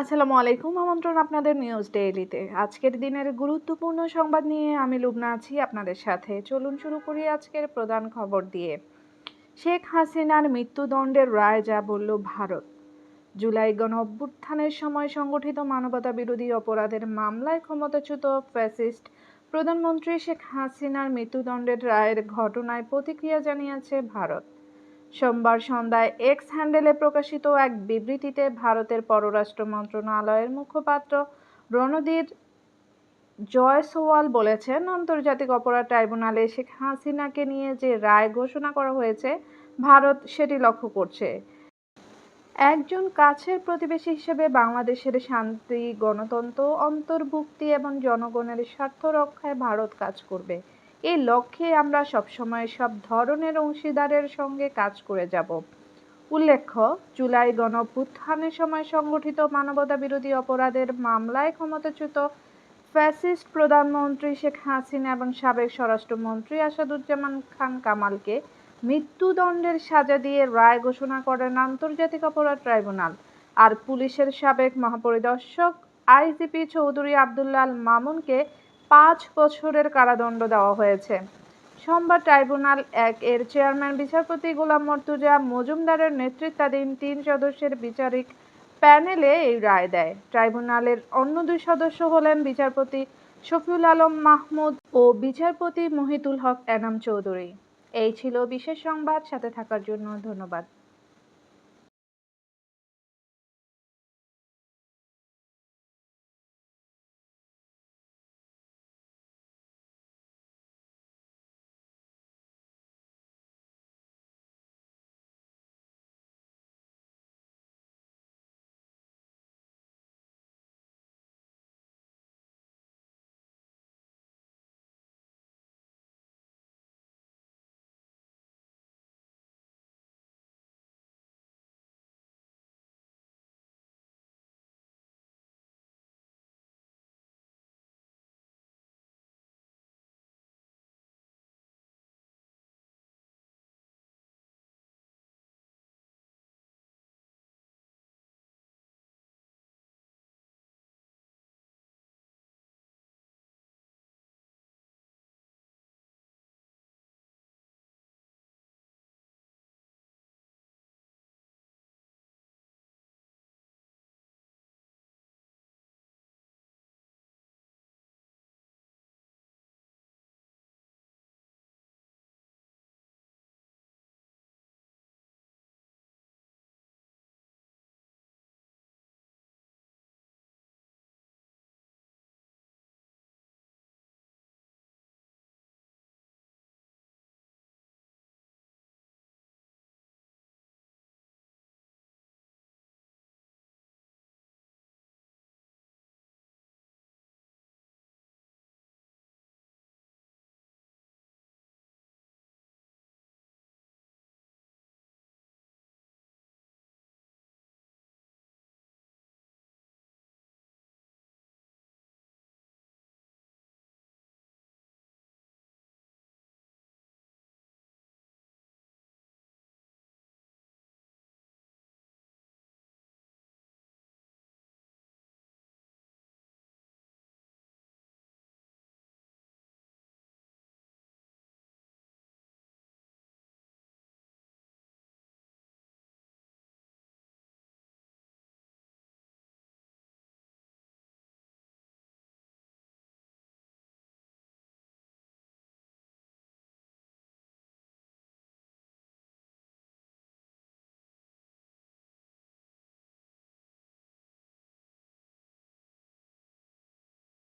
আসসালামু আলাইকুম, আমন্ত্রণ আপনাদের নিউজ ডেইলিতে আজকের দিনের গুরুত্বপূর্ণ সংবাদ নিয়ে আমি লুবনা আছি আপনাদের সাথে। চলুন শুরু করি আজকের প্রধান খবর দিয়ে। শেখ হাসিনার মৃত্যুদণ্ডের রায় যা বলল ভারত। জুলাই গণ অভ্যুত্থানের সময় সংগঠিত মানবতা বিরোধী অপরাধের মামলায় ক্ষমতাচ্যুত ফ্যাসিস্ট প্রধানমন্ত্রী শেখ হাসিনার মৃত্যুদণ্ডের রায়ের ঘটনায় প্রতিক্রিয়া জানিয়েছে ভারত। সোমবার সন্ধ্যায় এক্স হ্যান্ডেলে প্রকাশিত এক বিবৃতিতে ভারতের পররাষ্ট্র মন্ত্রণালয়ের মুখপাত্র রণধীর জয়সওয়াল বলেছেন, আন্তর্জাতিক অপরাধ ট্রাইব্যুনালে শেখ হাসিনাকে নিয়ে যে রায় ঘোষণা করা হয়েছে, ভারত সেটি লক্ষ্য করছে। একজন কাছের প্রতিবেশী হিসেবে বাংলাদেশের শান্তি, গণতন্ত্র, অন্তর্ভুক্তি এবং জনগণের স্বার্থ রক্ষায় ভারত কাজ করবে। এই লক্ষ্যে আমরা সবসময় সব ধরনের অংশীদারের সঙ্গে কাজ করে যাব। উল্লেখ্য, জুলাই গণঅভ্যুত্থানের সময় সংগঠিত মানবতা বিরোধী অপরাধের মামলায় ক্ষমতাচ্যুত ফ্যাসিস্ট প্রধানমন্ত্রী শেখ হাসিনা এবং সাবেক স্বরাষ্ট্রমন্ত্রী আসাদুজ্জামান খান কামালকে মৃত্যুদণ্ডের সাজা দিয়ে রায় ঘোষণা করেন আন্তর্জাতিক অপরাধ ট্রাইব্যুনাল। আর পুলিশের সাবেক মহাপরিদর্শক আইজিপি চৌধুরী আবদুল্লাহ আল মামুনকে পাঁচ বছরের কারাদণ্ড দেওয়া হয়েছে। সোমবার ট্রাইব্যুনাল এক এর চেয়ারম্যান বিচারপতি গোলাম মর্তুজা মজুমদারের নেতৃত্বাধীন তিন সদস্যের বিচারিক প্যানেলে এই রায় দেয়। ট্রাইব্যুনালের অন্য দুই সদস্য হলেন বিচারপতি শফিউল আলম মাহমুদ ও বিচারপতি মহিতুল হক এনাম চৌধুরী। এই ছিল বিশেষ সংবাদ, সাথে থাকার জন্য ধন্যবাদ।